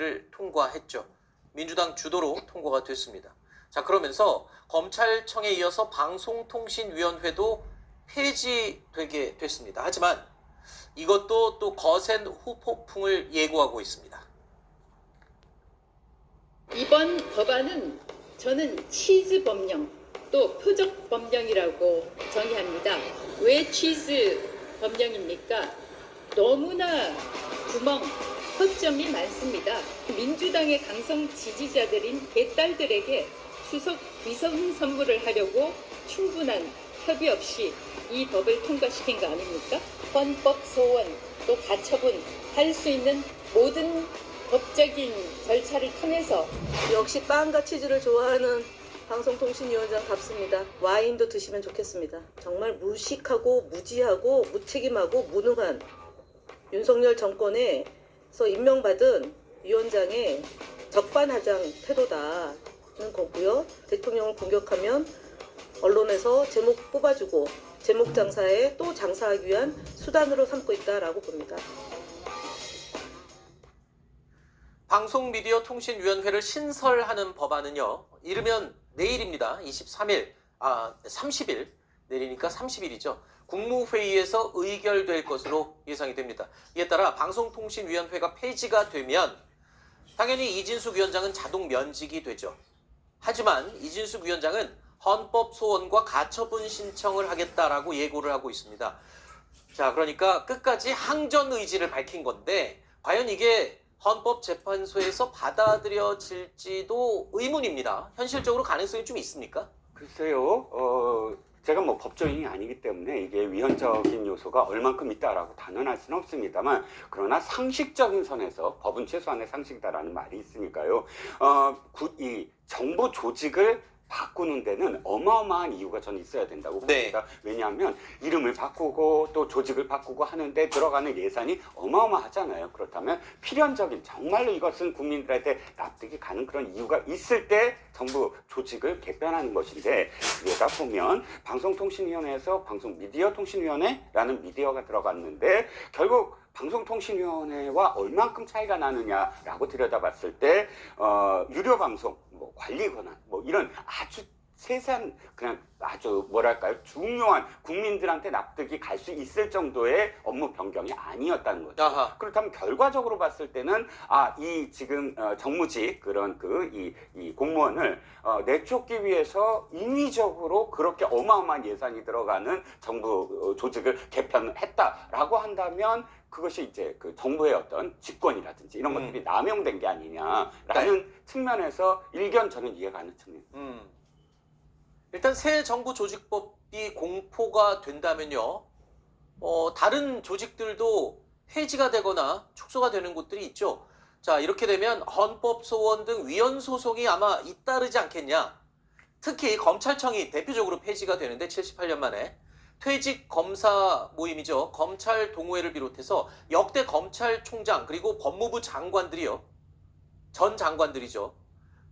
위원회를 통과했죠. 민주당 주도로 통과가 됐습니다. 자, 그러면서 검찰청에 이어서 방송통신위원회도 폐지되게 됐습니다. 하지만 이것도 또 거센 후폭풍을 예고하고 있습니다. 이번 법안은 저는 치즈 법령 또 표적 법령이라고 정의합니다. 왜 치즈 법령입니까? 너무나 구멍, 허점이 많습니다. 민주당의 강성 지지자들인 개딸들에게 추석 위성 선물을 하려고 충분한 협의 없이 이 법을 통과시킨 거 아닙니까? 헌법 소원 또 가처분 할 수 있는 모든 법적인 절차를 통해서 역시 빵과 치즈를 좋아하는 방송통신위원장 같습니다. 와인도 드시면 좋겠습니다. 정말 무식하고 무지하고 무책임하고 무능한 윤석열 정권에 서 임명받은 위원장의 적반하장 태도다는 거고요. 대통령을 공격하면 언론에서 제목 뽑아주고 제목 장사에 또 장사하기 위한 수단으로 삼고 있다라고 봅니다. 방송미디어통신위원회를 신설하는 법안은요. 이르면 내일입니다. 23일, 아 30일 내리니까 30일이죠. 국무회의에서 의결될 것으로 예상이 됩니다. 이에 따라 방송통신위원회가 폐지가 되면 당연히 이진숙 위원장은 자동 면직이 되죠. 하지만 이진숙 위원장은 헌법 소원과 가처분 신청을 하겠다라고 예고를 하고 있습니다. 자, 그러니까 끝까지 항전 의지를 밝힌 건데 과연 이게 헌법재판소에서 받아들여질지도 의문입니다. 현실적으로 가능성이 좀 있습니까? 글쎄요, 어, 제가 뭐 법조인이 아니기 때문에 이게 위헌적인 요소가 얼만큼 있다라고 단언할 수는 없습니다만, 그러나 상식적인 선에서 법은 최소한의 상식이다라는 말이 있으니까요. 어, 구- 이 정부 조직을 바꾸는 데는 어마어마한 이유가 저는 있어야 된다고 네. 봅니다. 왜냐하면 이름을 바꾸고 또 조직을 바꾸고 하는데 들어가는 예산이 어마어마하잖아요. 그렇다면 필연적인 정말로 이것은 국민들한테 납득이 가는 그런 이유가 있을 때 정부 조직을 개편하는 것인데 그러다 보면 방송통신위원회에서 방송미디어통신위원회라는 미디어가 들어갔는데 결국 방송통신위원회와 얼만큼 차이가 나느냐라고 들여다봤을 때 어, 유료 방송 뭐 관리 권한 뭐 이런 아주 세세한 그냥 아주 뭐랄까요 중요한 국민들한테 납득이 갈 수 있을 정도의 업무 변경이 아니었다는 거죠. 아하. 그렇다면 결과적으로 봤을 때는 아 이 지금 어, 정무직 그런 그이 이 공무원을 어, 내쫓기 위해서 인위적으로 그렇게 어마어마한 예산이 들어가는 정부 어, 조직을 개편했다라고 한다면 그것이 이제 그 정부의 어떤 직권이라든지 이런 음. 것들이 남용된 게 아니냐라는 측면에서 일견 저는 이해가 가는 측면. 음. 일단 새 정부 조직법이 공포가 된다면요. 어, 다른 조직들도 폐지가 되거나 축소가 되는 곳들이 있죠. 자, 이렇게 되면 헌법 소원 등 위헌 소송이 아마 잇따르지 않겠냐. 특히 검찰청이 대표적으로 폐지가 되는데 78년 만에 퇴직 검사 모임이죠. 검찰 동호회를 비롯해서 역대 검찰총장 그리고 법무부 장관들이요. 전 장관들이죠.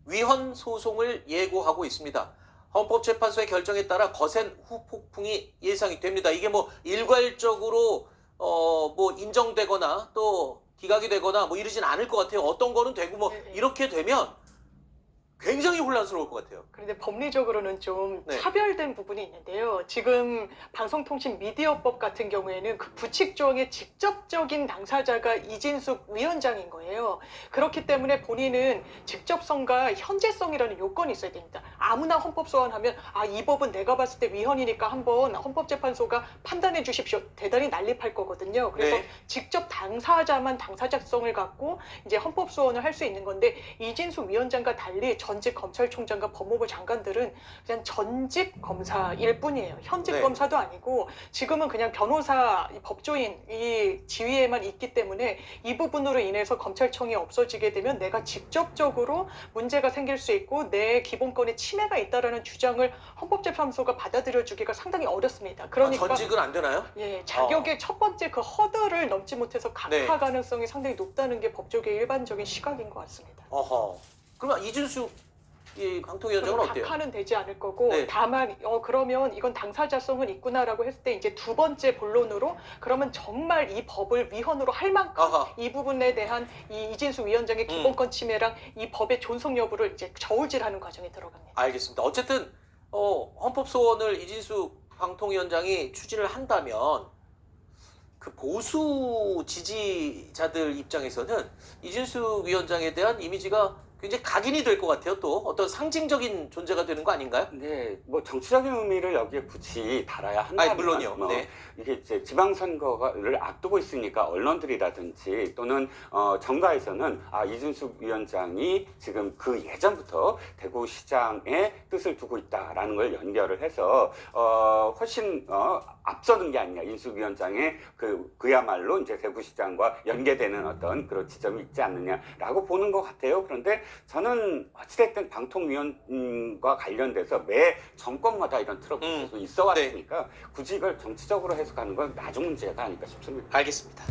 위헌 소송을 예고하고 있습니다. 헌법재판소의 결정에 따라 거센 후폭풍이 예상이 됩니다. 이게 뭐 일괄적으로 어 뭐 인정되거나 또 기각이 되거나 뭐 이러진 않을 것 같아요. 어떤 거는 되고 뭐 네, 네. 이렇게 되면 굉장히 혼란스러울 것 같아요. 그런데 법리적으로는 좀 네. 차별된 부분이 있는데요. 지금 방송통신 미디어법 같은 경우에는 그 부칙 조항의 직접적인 당사자가 이진숙 위원장인 거예요. 그렇기 때문에 본인은 직접성과 현재성이라는 요건이 있어야 됩니다. 아무나 헌법 소원하면 아 이 법은 내가 봤을 때 위헌이니까 한번 헌법재판소가 판단해 주십시오. 대단히 난립할 거거든요. 그래서 네. 직접 당사자만 당사자성을 갖고 이제 헌법 소원을 할 수 있는 건데 이진숙 위원장과 달리 전직 검찰총장과 법무부 장관들은 그냥 전직 검사일 뿐이에요. 현직 네. 검사도 아니고 지금은 그냥 변호사, 이 법조인 이 지위에만 있기 때문에 이 부분으로 인해서 검찰청이 없어지게 되면 내가 직접적으로 문제가 생길 수 있고 내 기본권에 침해가 있다라는 주장을 헌법재판소가 받아들여주기가 상당히 어렵습니다. 아, 그러니까 전직은 안 되나요? 예, 자격의 첫 번째 그 허들을 넘지 못해서 각하 네. 가능성이 상당히 높다는 게 법조계의 일반적인 시각인 것 같습니다. 어허. 그러면 이준수 이 방통위원장은 어때요? 각하는 되지 않을 거고 네. 다만 어 그러면 이건 당사자성은 있구나라고 했을 때 이제 두 번째 본론으로 그러면 정말 이 법을 위헌으로 할 만큼 아하. 이 부분에 대한 이 이진수 위원장의 음. 기본권 침해랑 이 법의 존속 여부를 이제 저울질하는 과정에 들어갑니다. 알겠습니다. 어쨌든 어, 헌법 소원을 이진수 방통위원장이 추진을 한다면 그 보수 지지자들 입장에서는 이진수 위원장에 대한 이미지가 굉장히 각인이 될 것 같아요. 또 어떤 상징적인 존재가 되는 거 아닌가요? 네, 뭐 정치적인 의미를 여기에 굳이 달아야 한다면 아니 물론요. 뭐 네. 이게 이제 지방선거를 앞두고 있으니까 언론들이라든지 또는 어, 정가에서는 아 이준숙 위원장이 지금 그 예전부터 대구시장의 뜻을 두고 있다라는 걸 연결을 해서 어, 훨씬 어, 앞서는 게 아니냐 인숙 위원장의 그 그야말로 이제 대구시장과 연계되는 어떤 그런 지점이 있지 않느냐라고 보는 것 같아요. 그런데 저는 어찌됐든 방통위원과 관련돼서 매 정권마다 이런 트러블이 음. 있어 왔으니까 굳이 이걸 정치적으로 해석하는 건 나중 문제가 아닐까 싶습니다. 알겠습니다.